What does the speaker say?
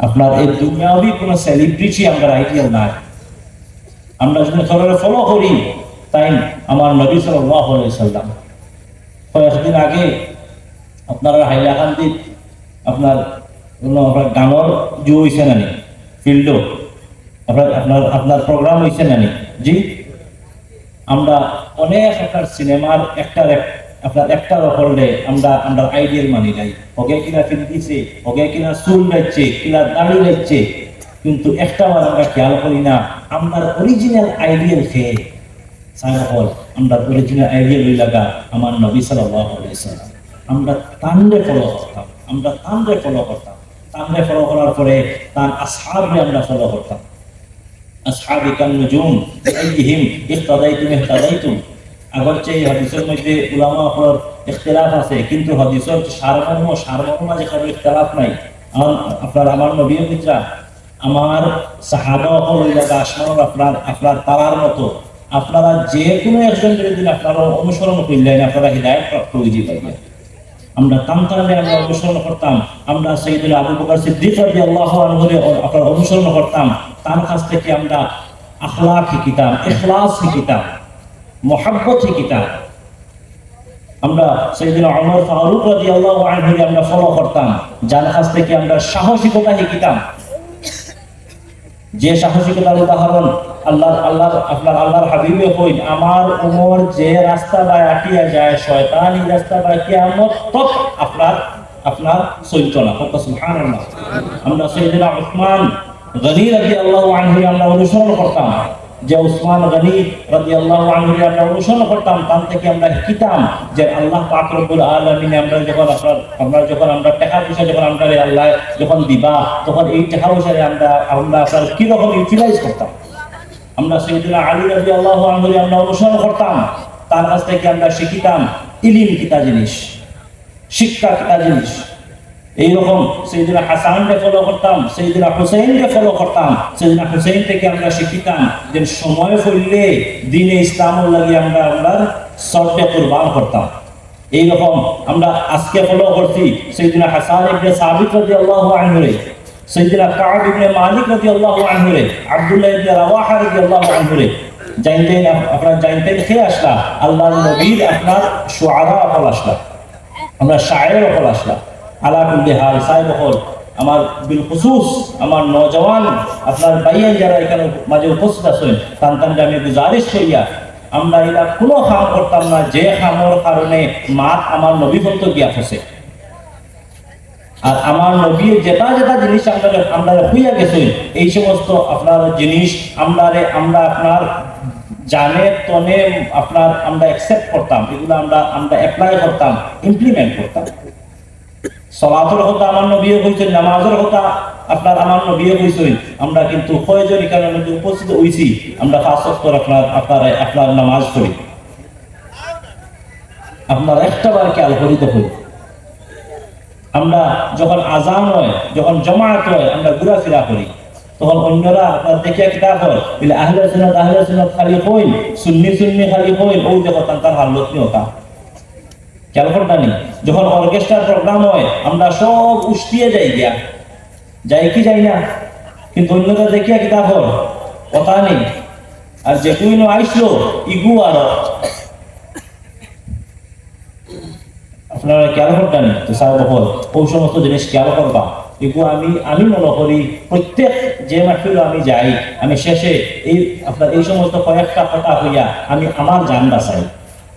আপনার এই দুনিয়াবি কোনো সেলিব্রিটি আমরা আইডিয়াল নাই। আমরা যদি কারোর ফলো করি, তাই আমার নবী সাল্লাম। কয়েকদিন আগে আপনারা হাইলাকান্দিত আপনার আপনার গানৰ জু হয়েছে নানি ফিল্ডও আপনার আপনার আপনার প্রোগ্রাম হয়েছে নানি জি? আমরা অনেক একটা সিনেমার একটার এক আপনার একটার ওপরে আমরা আমরা আইডিয়াল মানি নাই। ওকে কিনা ফিল্ম দিছে, ওকে কিনা চুল লাগছে কিনা দাড়ি লাগছে কিন্তু একটা বার আমরা খেয়াল করি না আমরা অরিজিনাল আইডিয়াল খেয়ে সারা হল আমরা অরিজিনাল আইডিয়াল লাগা আমার নবী আলাইহি আমরা তানরে ফলো করতাম, আমরা তানরে ফলো করতাম। তানরে ফলো করার পরে তার আসহাবরে আমরা ফলো করতাম। আসহাবি কান নুজুম আইহিম ইহতাদাইতুম ইহতাদাইতুম। আগরচে এই হাদিসের মধ্যে উলামা হওয়ার ইখতিলাফ আছে, কিন্তু হাদিসের সারমর্ম সারমর্ম মাঝে কারও ইখতিলাফ নাই। আপনার, আমার নবী মিত্রা, আমার সাহাবা হল এলাকা আসমানোর আপনার আপনার তারার মতো, আপনারা যে কোনো একজন যদি আপনারা অনুসরণ করলেন, আপনারা হৃদায়ত প্রাপ্ত হয়ে যাবেন আমরা তান্তানে আমরা অনুসরণ করতাম, আমরা সেইদিন আবু বকর সিদ্দিক রাদিয়াল্লাহু আনহু আপনার অনুসরণ করতাম, তার কাছ থেকে আমরা আখলাক শিখিতাম, ইখলাস শিখিতাম। মহাব্বত শিখিতাম আমরা সেইদিন অমর ফারুক রাদিয়াল্লাহু আনহু আমরা ফলো করতাম। যার কাছ থেকে আমরা সাহসিকতা শিখিতাম। যে সাহসিকতার উদাহরণ আল্লাহ আল্লাহ আপনার আল্লাহর হাবিবে হইন আমার উমর যে রাস্তা বা আটিয়া যায়, শয়তান এই রাস্তা বা কিয়ামত তক আপনার আপনার চলতো না। কত সুবহানাল্লাহ। আমরা সাইয়েদনা উসমান গনি রাদিয়াল্লাহু আনহু আমরা অনুসরণ করতাম। যে উসমান গনি রাদিয়াল্লাহু আনহু আমরা অনুসরণ করতাম, তার থেকে আমরা শিখিতাম যে আল্লাহ পাক রব্বুল আলামিন আমরা যখন আপনার, আমরা যখন আমরা টাকা পয়সা যখন আমরা আল্লাহ যখন দিবা, তখন এই টাকা পয়সা আমরা আমরা আপনার কি রকম ইউটিলাইজ করতাম? আমরা সৈয়দুল্লাহ আলী রাজি আল্লাহ আনহরি আমরা অনুসরণ করতাম, তার কাছ থেকে আমরা শিখিতাম ইলিম কিতা জিনিস, শিক্ষা কিতা জিনিস। এইরকম সেইদিনা হাসানকে ফলো করতাম সেইদিনা হুসেইনকে ফলো করতাম। সেইদিনা হুসেইন থেকে আমরা শিখিতাম যে সময় ফেললে দিনে ইসলামর লাগে আমরা আমরা সর্টে কুরবান করতাম। এইরকম আমরা আজকে ফলো করছি সেইদিনা হাসান ইবনে সাবিত রাদিয়াল্লাহু আনহু সৈদিনা কাব ইবনে মালিক রাদিয়াল্লাহু আনহু রে, আব্দুল্লাহ ইবনে রাওয়াহা রাদিয়াল্লাহু আনহু রে। জানতেন আপনারা জানতেন খেয়ে আসলা আল্লাহর নবীর আপনার শুআরা হল আসলা আমরা শায়ের হল আসলা আমার আমার নজওয়ান আপনার যারা এখানে মাঝে উপস্থিত আছেন আমি গুজারিশ করিয়া, আমরা এরা কোনো করতাম না, যে কারণে মাত আমার নবী পর্যন্ত গিয়া ফসে। আর আমার নবীর যেটা যেটা জিনিস আমরা হইয়া গেছি এই সমস্ত আপনার জিনিস আমরা আমরা আপনার জানে, তনে, আপনার আমরা অ্যাকসেপ্ট করতাম। এগুলো আমরা আমরা অ্যাপ্লাই করতাম ইমপ্লিমেন্ট করতাম। সলাতের কথা আমার নবীও কইছেন, নামাজের কথা আপনার আমার নবীও কইছেন। আমরা কিন্তু এখানে মধ্যে উপস্থিত হইছি, আমরা পাঁচ ওয়াক্ত আপনার আপনার আপনার নামাজ করি আপনার একটা বার খেয়াল করিতে হই আমরা যখন আজান হয়, যখন জমায়েত হয়, আমরা ঘোরাফেরা করি। তখন অন্যরা আপনার দেখে কিতাব হয়, বলে, আহলে সুন্নাত আহলে সুন্নাত খালি কইল সুন্নি সুন্নি খালি কইল ওই দেখো তার হালত নি ওটা খেয়াল করতানি যখন অর্কেস্ট্রার প্রোগ্রাম হয়, আমরা সব উষ্টিয়ে যাই গিয়া। যাই কি যাই না, কিন্তু অন্যরা দেখিয়া কিতাব হয় কথা নেই। আর যে কুইনো আইসলো, ইগু আর আপনারা খেয়াল করবেন, তো সাহেব হল ওই সমস্ত জিনিস খেয়াল করবা। এগুলো আমি আমি মনে করি প্রত্যেক যে মাহফিল আমি যাই, আমি শেষে এই, আপনার এই সমস্ত কয়েকটা কথা হইয়া আমি আমার জান বাঁচাই।